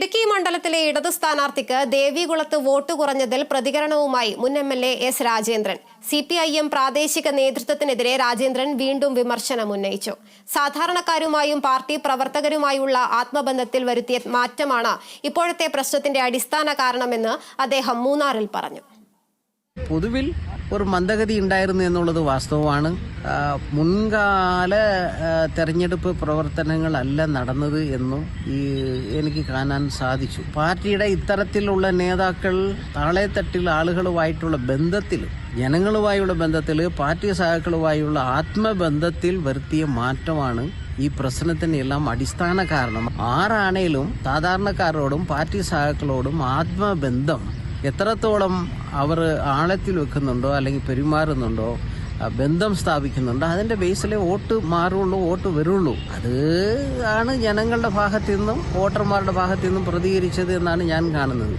ഇടുക്കി മണ്ഡലത്തിലെ ഇടത് സ്ഥാനാർത്ഥിക്ക് ദേവികുളത്ത് വോട്ട് കുറഞ്ഞതിൽ പ്രതികരണവുമായി മുൻ M L A S Rajendran. C P I M പ്രാദേശിക നേതൃത്വത്തിനെതിരെ രാജേന്ദ്രൻ വീണ്ടും വിമർശനം ഉന്നയിച്ചു. സാധാരണക്കാരുമായും പാർട്ടി പ്രവർത്തകരുമായുള്ള ആത്മബന്ധത്തിൽ വരുത്തിയ മാറ്റമാണ് ഇപ്പോഴത്തെ പ്രശ്നത്തിന്റെ അടിസ്ഥാന കാരണമെന്ന് അദ്ദേഹം മൂന്നാറിൽ പറഞ്ഞു. പൊതുവിൽ ഒരു മന്ദഗതി ഉണ്ടായിരുന്നു എന്നുള്ളത് വാസ്തവമാണ്. മുൻകാല തെരഞ്ഞെടുപ്പ് പ്രവർത്തനങ്ങളല്ല നടന്നത് എന്നും ഈ എനിക്ക് കാണാൻ സാധിച്ചു. പാർട്ടിയുടെ ഇത്തരത്തിലുള്ള നേതാക്കൾ താളെത്തട്ടിൽ ആളുകളുമായിട്ടുള്ള ബന്ധത്തിൽ ജനങ്ങളുമായുള്ള ബന്ധത്തിൽ പാർട്ടി സഹാക്കളുമായുള്ള ആത്മബന്ധത്തിൽ വരുത്തിയ മാറ്റമാണ് ഈ പ്രശ്നത്തിന് എല്ലാം അടിസ്ഥാന കാരണം. ആരാണേലും സാധാരണക്കാരോടും പാർട്ടി സഹാക്കളോടും ആത്മബന്ധം എത്രത്തോളം അവർ ആഴത്തിൽ വെക്കുന്നുണ്ടോ അല്ലെങ്കിൽ പെരുമാറുന്നുണ്ടോ ബന്ധം സ്ഥാപിക്കുന്നുണ്ട് അതിന്റെ ബേസിലെ വോട്ട് മാറുള്ളൂ വോട്ട് വരുള്ളൂ. അത് ആണ് ജനങ്ങളുടെ ഭാഗത്തു നിന്നും വോട്ടർമാരുടെ ഭാഗത്തു നിന്നും പ്രതികരിച്ചത് എന്നാണ് ഞാൻ കാണുന്നത്.